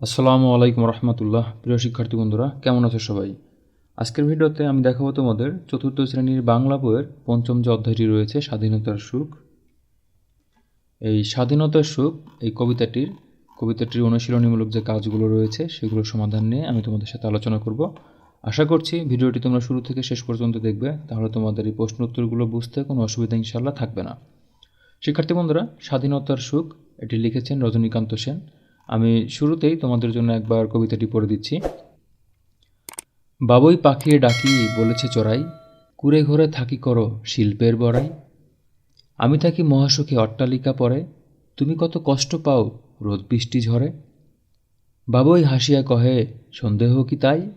আসসালামু আলাইকুম রহমতুল্লাহ। প্রিয় শিক্ষার্থী বন্ধুরা, কেমন আছো সবাই? আজকের ভিডিওতে আমি দেখাবো তোমাদের চতুর্থ শ্রেণির বাংলা বইয়ের পঞ্চম যে অধ্যায়টি রয়েছে, স্বাধীনতার সুখ। এই স্বাধীনতার সুখ, এই কবিতাটির কবিতাটির অনুশীলনীমূলক যে কাজগুলো রয়েছে, সেগুলোর সমাধান নিয়ে আমি তোমাদের সাথে আলোচনা করব। আশা করছি ভিডিওটি তোমরা শুরু থেকে শেষ পর্যন্ত দেখবে, তাহলে তোমাদের এই প্রশ্ন উত্তরগুলো বুঝতে কোনো অসুবিধা ইনশাল্লাহ থাকবে না। শিক্ষার্থী বন্ধুরা, স্বাধীনতার সুখ, এটি লিখেছেন রজনীকান্ত সেন। আমি শুরুতেই তোমাদের জন্য একবার কবিতাটি পড়ে দিচ্ছি। বাবুই পাখির ডাকি, বলেছে চড়াই কুড়ে ঘরে থাকি করো শিল্পের বড়াই। আমি থাকি মহাসুখে অট্টালিকা পরে, তুমি কত কষ্ট পাও রোদ বৃষ্টি ঝরে। বাবুই হাসিয়া কহে, সন্দেহ কি তাই?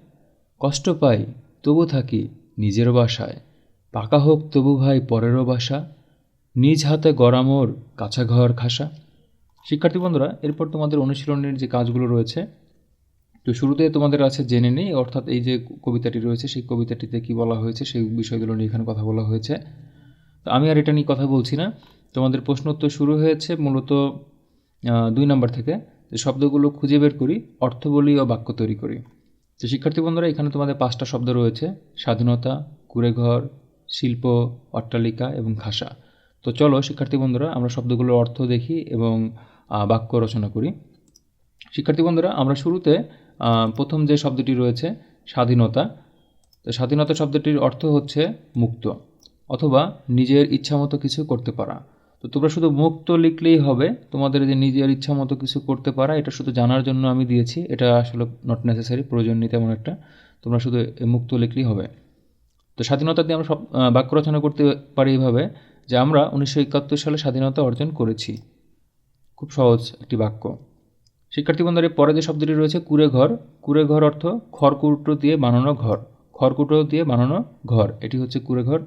কষ্ট পাই, তবু থাকি নিজের বাসায়। পাকা হোক তবু ভাই পরেরও বাসা। নিজ হাতে গড়ামোর কাছা ঘর খাসা। শিক্ষার্থী বন্ধুরা, এরপর তোমাদের অনুশীলনের যে কাজগুলো রয়েছে, তো শুরুতে তোমাদের আছে জেনে নেই, অর্থাৎ এই যে কবিতাটি রয়েছে, সেই কবিতাটিতে কি বলা হয়েছে, সেই বিষয়গুলো নিয়ে এখানে কথা বলা হয়েছে। তো আমি আর এটা নিয়ে কথা বলছি না। তোমাদের প্রশ্ন উত্তর শুরু হয়েছে মূলত দুই নম্বর থেকে, যে শব্দগুলো খুঁজে বের করি অর্থ বলি ও বাক্য তৈরি করি। তো শিক্ষার্থী বন্ধুরা, এখানে তোমাদের পাঁচটা শব্দ রয়েছে, স্বাধীনতা, কুড়েঘর, শিল্প, অট্টালিকা এবং খাসা তো চলো শিক্ষার্থী বন্ধুরা, আমরা শব্দগুলোর অর্থ দেখি এবং বাক্য রচনা করি। শিক্ষার্থী বন্ধুরা, আমরা শুরুতে প্রথম যে শব্দটি রয়েছে, স্বাধীনতা। তো স্বাধীনতা শব্দটির অর্থ হচ্ছে মুক্ত, অথবা নিজের ইচ্ছামতো কিছু করতে পারা। তো তোমরা শুধু মুক্ত লিখলেই হবে, তোমাদের যে নিজের ইচ্ছা মতো কিছু করতে পারা, এটা শুধু জানার জন্য আমি দিয়েছি, এটা আসলে নট নেসেসারি প্রয়োজন নেই তেমন একটা, তোমরা শুধু মুক্ত লিখলেই হবে। তো স্বাধীনতা দিয়ে আমরা সব বাক্য রচনা করতে পারি এইভাবে যে আমরা উনিশশো একাত্তর সালে স্বাধীনতা অর্জন করেছি। খুব সহজ একটি বাক্য। শিক্ষার্থী বন্ধুরা, এর পরে যে শব্দটি রয়েছে কুড়ে ঘর কুড়ে ঘর অর্থ খড়কুটো দিয়ে বানানো ঘর। খড়কুটো দিয়ে বানানো ঘর, এটি হচ্ছে কুড়ে ঘর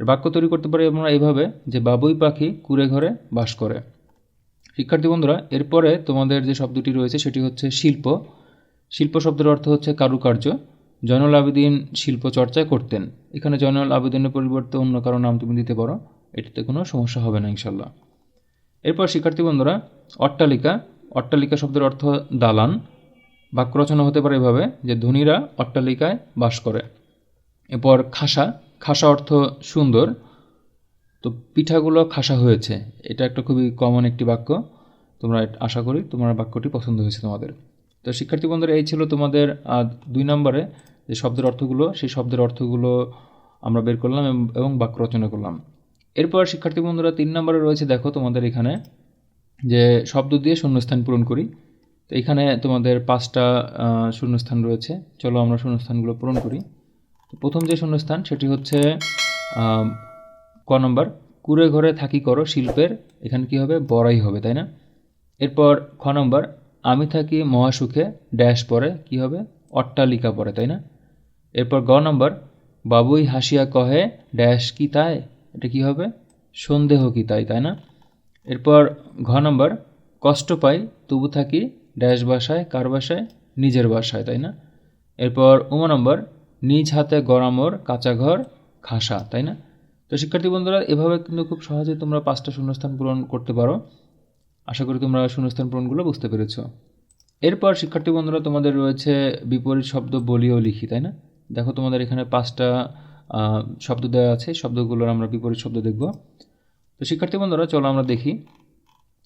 বাক্য তৈরি করতে পারি আমরা এইভাবে যে, বাবুই পাখি কুড়ে ঘরে বাস করে। শিক্ষার্থী বন্ধুরা, এরপরে তোমাদের যে শব্দটি রয়েছে, সেটি হচ্ছে শিল্প। শিল্প শব্দের অর্থ হচ্ছে কারুকার্য। জয়নুল আবেদিন শিল্প চর্চা করতেন। এখানে জয়নুল আবেদিনের পরিবর্তে অন্য কারও নাম তুমি দিতে পারো। এটিতে কোনো সমস্যা হবে না, ইনশাল্লাহ। এরপর, শিক্ষার্থী বন্ধুরা, অট্টালিকা। অট্টালিকা শব্দের অর্থ দালান। বাক্য রচনা হতে পারে এভাবে, যে ধনীরা অট্টালিকায় বাস করে। এরপর, খাসা। খাসা অর্থ সুন্দর। তো পিঠাগুলো খাসা হয়েছে। এটা একটা খুবই কমন একটি বাক্য। তোমরা আশা করি তোমার বাক্যটি পছন্দ হয়েছে তোমাদের। তো শিক্ষার্থী বন্ধুরা, এই ছিল তোমাদের দুই নম্বরে যে শব্দের অর্থগুলো, সেই শব্দের অর্থগুলো আমরা বের করলাম এবং বাক্য রচনা করলাম। এরপর শিক্ষার্থী বন্ধুরা, তিন নম্বরে রয়েছে, দেখো তোমাদের এখানে, যে শব্দ দিয়ে শূন্যস্থান পূরণ করি। তো এখানে তোমাদের পাঁচটা শূন্যস্থান রয়েছে। চলো আমরা শূন্যস্থানগুলো পূরণ করি। তো প্রথম যে শূন্যস্থান, সেটি হচ্ছে ক নম্বর, কুড়ে ঘরে থাকি করো শিল্পের, এখানে কি হবে? বড়াই হবে, তাই না? এরপর খ নম্বর, আমি থাকি মহাসুখে, ড্যাশ পরে, কি হবে? অট্টালিকা পরে, তাই না? এরপর গ নম্বর, বাবুই হাসিয়া কহে, ড্যাশ কি তাই? এটা কি হবে? সন্দেহ কি তাই তাই না? এরপর ঘ নম্বর, কষ্ট পাই, তবু থাকি, ড্যাশ বাসায়, কার বাসায়? নিজের বাসায়, তাই না? এরপর উম নম্বর, নিজ হাতে গড়ামোর কাঁচা ঘর, খাসা, তাই না? তো শিক্ষার্থী বন্ধুরা, এভাবে কিন্তু খুব সহজে তোমরা পাঁচটা শূন্যস্থান পূরণ করতে পারো। আশা করি তোমরা শূন্যস্থান পূরণগুলো বুঝতে পেরেছ। এরপর শিক্ষার্থী বন্ধুরা, তোমাদের রয়েছে বিপরীত শব্দ বলিও লিখি, তাই না? দেখো তোমাদের এখানে পাঁচটা শব্দ দেওয়া আছে, শব্দগুলোর আমরা বিপরীত শব্দ দেখব। তো শিক্ষার্থী বন্ধুরা, চলো আমরা দেখি।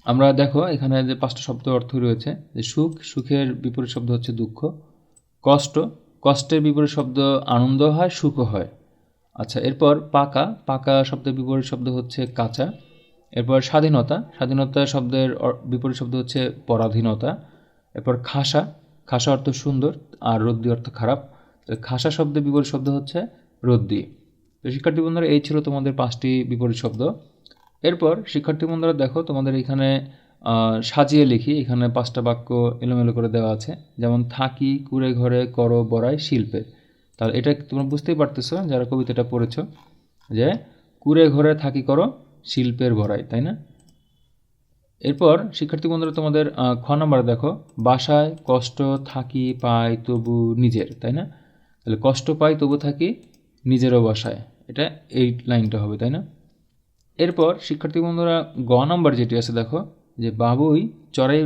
আমরা দেখো, এখানে যে পাঁচটা শব্দ অর্থ রয়েছে, যে সুখ, সুখের বিপরীত শব্দ হচ্ছে দুঃখ, কষ্ট, কষ্টের বিপরীত শব্দ আনন্দ হয় সুখও হয়। আচ্ছা এরপর পাকা পাকা শব্দের বিপরীত শব্দ হচ্ছে কাঁচা। এরপর স্বাধীনতা স্বাধীনতা শব্দের বিপরীত শব্দ হচ্ছে পরাধীনতা। এরপর খাসা খাসা অর্থ সুন্দর, আর রদ্দি অর্থ খারাপ। তো খাসা শব্দের বিপরীত শব্দ হচ্ছে রদ্দি। তো শিক্ষার্থী বন্ধুরা, এই ছিল তোমাদের পাঁচটি বিপরীত শব্দ। এরপর শিক্ষার্থী বন্ধুরা, দেখো তোমাদের এখানে সাজিয়ে লিখি। এখানে পাঁচটা বাক্য এলোমেলো করে দেওয়া আছে। যেমন, থাকি, কুড়ে ঘরে, করো, বড়াই, শিল্পে। তাহলে এটা তোমরা বুঝতেই পারতেছো, যারা কবিতাটা পড়েছ, যে কুড়ে ঘরে থাকি করো, শিল্পের বড়াই, তাই না? এরপর শিক্ষার্থী বন্ধুরা, তোমাদের খ নম্বরে দেখো। বাসায় কষ্ট থাকি পাই তবু নিজের, তাই না? তাহলে কষ্ট পাই তবু থাকি নিজেরও বাসায়। এটা এই লাইনটা হবে, তাই না? এরপর, শিক্ষার্থী বন্ধুরা, গ নম্বর যেটি আছে, দেখো, যে বাবুই চড়াই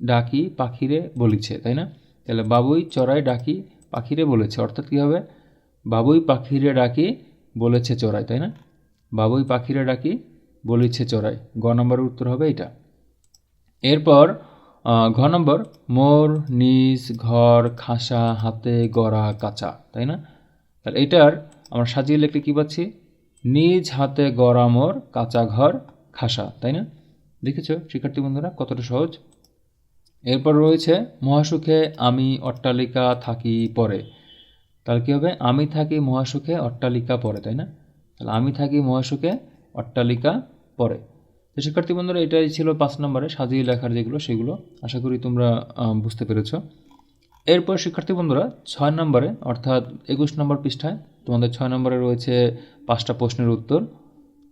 ডাকি পাখিরে বলিছে, তাই না? তাহলে বাবুই চড়াই ডাকি পাখিরে বলেছে, অর্থাৎ কী হবে? বাবুই পাখিরে ডাকি বলেছে চড়াই, তাই না? বাবুই পাখিরে ডাকি বলিছে চড়াই। গ নম্বরের উত্তর হবে এটা এরপর ঘ নম্বর, মোর, নিজ, ঘর, খাসা, হাতে, গড়া, কাঁচা, তাই না? তাহলে এটার আমরা সাজিয়ে লিখলে কী পাচ্ছি? নিজ হাতে গড়া মোর কাঁচা ঘর খাসা, তাই না? দেখেছ, শিক্ষার্থী বন্ধুরা, কতটা সহজ? এরপর রয়েছে, মহাসুখে আমি অট্টালিকা থাকি পরে। তাহলে কী হবে? আমি থাকি মহাসুখে অট্টালিকা পরে, তাই না? তাহলে আমি থাকি মহাসুখে অট্টালিকা পরে। তো শিক্ষার্থী বন্ধুরা, এটাই ছিল পাঁচ নম্বরে সাজিয়ে লেখার যেগুলো, সেগুলো আশা করি তোমরা বুঝতে পেরেছ। এরপর, শিক্ষার্থী বন্ধুরা, ছয় নম্বরে, অর্থাৎ একুশ নম্বর পৃষ্ঠায় তোমাদের ছয় নম্বরে রয়েছে পাঁচটা প্রশ্নের উত্তর।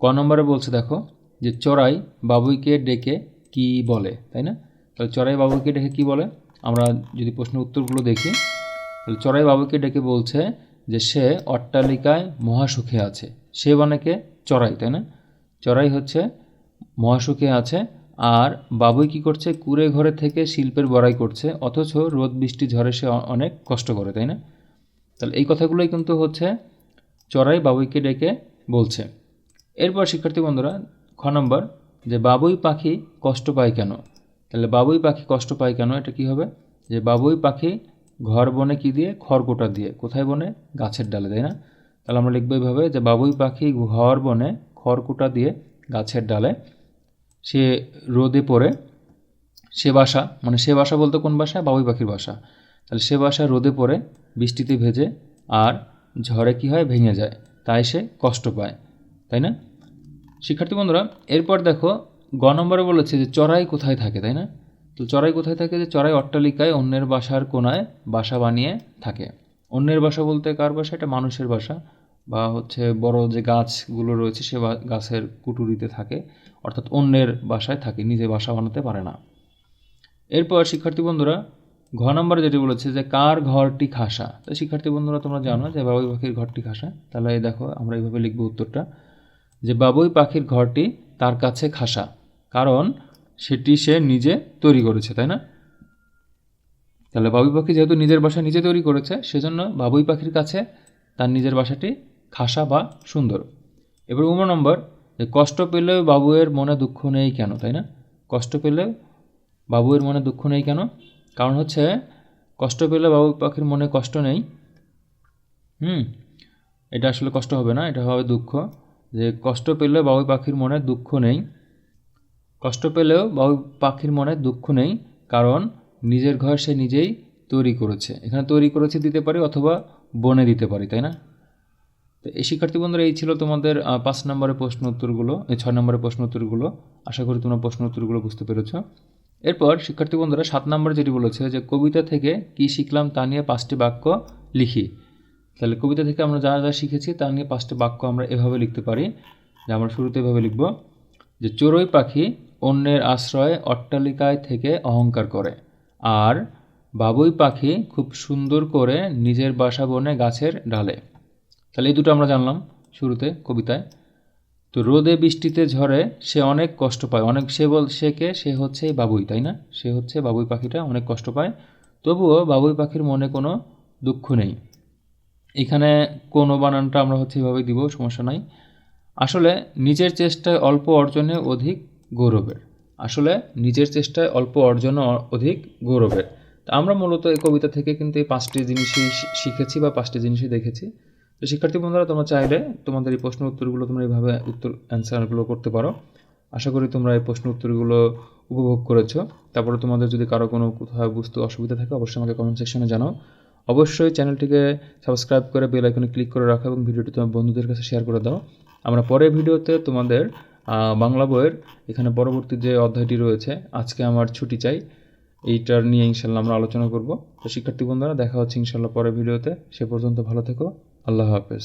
ক নম্বরে বলছে দেখো যে, চড়াই বাবুইকে ডেকে কি বলে, তাই না? তাহলে চড়াই বাবুইকে ডেকে কি বলে? আমরা যদি প্রশ্নের উত্তরগুলো দেখি, তাহলে চড়াই বাবুকে ডেকে বলছে যে, সে অট্টালিকায় মহাসুখে আছে। সে বানাকে চড়াই, তাই না? চড়াই হচ্ছে মহাসুখে আছে আর বাবুই কি করছে? কুড়ে ঘরে থেকে শিল্পের বড়াই করছে, অথচ রোদ, বৃষ্টি, ঝড়ে সে অনেক কষ্ট করে, তাই না? তাহলে এই কথাগুলোই কিন্তু হচ্ছে চড়াই বাবুইকে ডেকে বলছে। এরপর শিক্ষার্থী বন্ধুরা, খ নম্বর, যে বাবুই পাখি কষ্ট পায় কেন? তাহলে বাবুই পাখি কষ্ট পায় কেন? এটা কি হবে? যে বাবুই পাখি ঘর বনে কি দিয়ে? খড়কুটা দিয়ে। কোথায় বনে? গাছের ডালে, তাই না? তাহলে আমরা লিখব এইভাবে, যে বাবুই পাখি ঘর বনে খড়কুটা দিয়ে গাছের ডালে সে রোদে পড়ে, সে বাসা মানে সে বাসা বলতে কোন বাসা? বাবুই পাখির বাসা। তাহলে সে বাসা রোদে পড়ে, বৃষ্টিতে ভেজে, আর ঝড়ে কি হয়? ভেঙে যায়। তাই সে কষ্ট পায়। তাই না? শিক্ষার্থী বন্ধুরা, এরপর দেখো, গ নম্বরে বলেছে যে চড়াই কোথায় থাকে, তাই না? তো চড়াই কোথায় থাকে? যে চড়াই অট্টালিকায় অন্যের বাসার কোনায় বাসা বানিয়ে থাকে। অন্যের বাসা বলতে কার বাসা? এটা মানুষের বাসা। বা হচ্ছে বড় যে গাছগুলো রয়েছে সে গাছের কুটুরিতে থাকে, অর্থাৎ অন্যের বাসায় থাকে, নিজে বাসা বানাতে পারে না। এরপর শিক্ষার্থী বন্ধুরা, ঘ নম্বরে যেটি বলেছে যে কার ঘরটি খাসা? তো শিক্ষার্থী বন্ধুরা, তোমরা জানো যে বাবুই পাখির ঘরটি খাসা। তাহলে দেখো, আমরা এইভাবে লিখব উত্তরটা। যে বাবুই পাখির ঘরটি তার কাছে খাসা, কারণ সেটি সে নিজে তৈরি করেছে, তাই না? তাহলে বাবুই পাখি যেহেতু নিজের বাসা নিজে তৈরি করেছে, সেজন্য বাবুই পাখির কাছে তার নিজের বাসাটি খাসা বা সুন্দর। এবার উম নম্বর, যে কষ্ট পেলেও বাবুয়ের মনে দুঃখ নেই কেন, তাই না? কষ্ট পেলেও বাবুয়ের মনে দুঃখ নেই কেন? কারণ হচ্ছে, কষ্ট পেলে বাবু পাখির মনে কষ্ট নেই। হুম? এটা আসলে কষ্ট হবে না, এটা হবে দুঃখ। যে কষ্ট পেলে বাবুই পাখির মনে দুঃখ নেই। কষ্ট পেলেও বাবুই পাখির মনে দুঃখ নেই, কারণ নিজের ঘর সে নিজেই তৈরি করেছে। এখানে তৈরি করেছে দিতে পারি অথবা বনে দিতে পারি, তাই না? তো এই শিক্ষার্থী বন্ধুরা, এই ছিল তোমাদের পাঁচ নম্বরের প্রশ্ন উত্তরগুলো, এই ছয় নম্বরের প্রশ্ন উত্তরগুলো। আশা করি তোমরা প্রশ্ন উত্তরগুলো বুঝতে পেরেছ। এরপর শিক্ষার্থী বন্ধুরা, সাত নম্বরে যেটি বলেছে যে, কবিতা থেকে কি শিখলাম তা নিয়ে পাঁচটি বাক্য লিখি। তাহলে কবিতা থেকে আমরা যা যা শিখেছি তা নিয়ে পাঁচটি বাক্য আমরা এভাবে লিখতে পারি, যে আমরা শুরুতে এভাবে লিখব, যে চড়ুই পাখি অন্যের আশ্রয় অট্টালিকায় থেকে অহংকার করে, আর বাবুই পাখি খুব সুন্দর করে নিজের বাসা বনে গাছের ডালে। তাহলে এই দুটো আমরা জানলাম শুরুতে কবিতায়। তো রোদে বৃষ্টিতে ঝড়ে সে অনেক কষ্ট পায়। অনেক সে বল, সে কে? সে হচ্ছে বাবুই, তাই না? সে হচ্ছে বাবুই পাখিটা অনেক কষ্ট পায়। তবুও বাবুই পাখির মনে কোনো দুঃখ নেই। এখানে কোনো বানানটা আমরা হচ্ছে এভাবে দিব, সমস্যা নাই। আসলে নিজের চেষ্টায় অল্প অর্জনে অধিক গৌরবের। আসলে নিজের চেষ্টায় অল্প অর্জন অধিক গৌরবের। তা আমরা মূলত এই কবিতা থেকে কিন্তু এই পাঁচটি জিনিসই শিখেছি বা পাঁচটি জিনিসই দেখেছি। তো শিক্ষার্থী বন্ধুরা, তোমরা চাইলে তোমাদের এই প্রশ্ন উত্তরগুলো তোমরা এইভাবে উত্তর অ্যান্সারগুলো করতে পারো। আশা করি তোমরা এই প্রশ্ন উত্তরগুলো উপভোগ করেছ। তারপরে তোমাদের যদি কারও কোনো কোথাও বুঝতে অসুবিধা থাকে, অবশ্যই আমাকে কমেন্ট সেকশনে জানাও। অবশ্যই চ্যানেলটিকে সাবস্ক্রাইব করে বেল আইকনে ক্লিক করে রাখো এবং ভিডিওটি তোমার বন্ধুদের কাছে শেয়ার করে দাও। আমরা পরের ভিডিওতে তোমাদের বাংলা বইয়ের এখানে পরবর্তী যে অধ্যায়টি রয়েছে, আজকে আমার ছুটি চাই। এইটার নিয়ে ইনশাল্লাহ আমরা আলোচনা করব। তো শিক্ষার্থী বন্ধুরা, দেখা হচ্ছে ইনশাল্লাহ পরের ভিডিওতে। সে পর্যন্ত ভালো থেকো। আল্লাহ হাফেজ।